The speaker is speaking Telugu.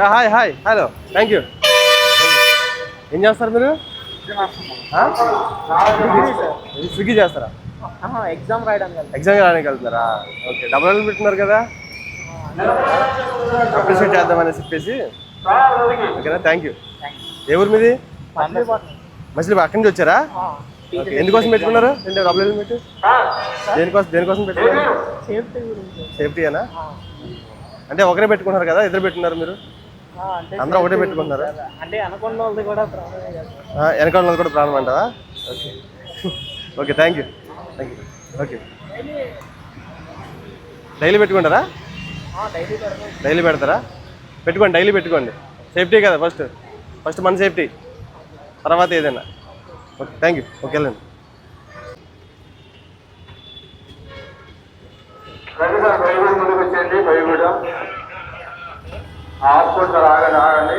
Hi hi hello. Thank you ఏం చేస్తారు మీరు? స్విగ్గీ చేస్తారా? ఎగ్జామ్ రాయడానికి ఎగ్జామ్ రాయడానికి వెళ్తున్నారా ఓకే డబుల్ ఎల్ పెట్టున్నారు కదా. అప్రిషియేట్ చేద్దామని చెప్పేసి. ఓకేనా? థ్యాంక్ యూ ఏ ఊరు మీది? మసిలి అక్కడి నుంచి వచ్చారా? ఎందుకోసం పెట్టుకున్నారు? రెండు డబుల్ పెట్టి దేనికోసం దేనికోసం పెట్టుకున్నారు? సేఫ్టీ గురించి. సేఫ్టీయేనా అంటే ఒకరే పెట్టుకున్నారు కదా ఇద్దరు పెట్టుకున్నారు మీరు? అందరూ ఒకటే పెట్టుకున్నారా? అంటే అనుకున్న వాళ్ళది కూడా వెనకాల ఉన్నది కూడా ప్రాణం అంటావా? Okay. Okay thank you thank you okay. Daily పెట్టుకుంటారా? డైలీ పెడతాం. డైలీ పెడతారా? పెట్టుకోండి డైలీ పెట్టుకోండి. సేఫ్టీ కదా ఫస్ట్ ఫస్ట్ మన సేఫ్టీ తర్వాత ఏదైనా. ఓకే థ్యాంక్ యూ ఓకే వెళ్ళండి. ముందుకు వచ్చేయండి హాస్పిటల్ ఆగండి ఆగండి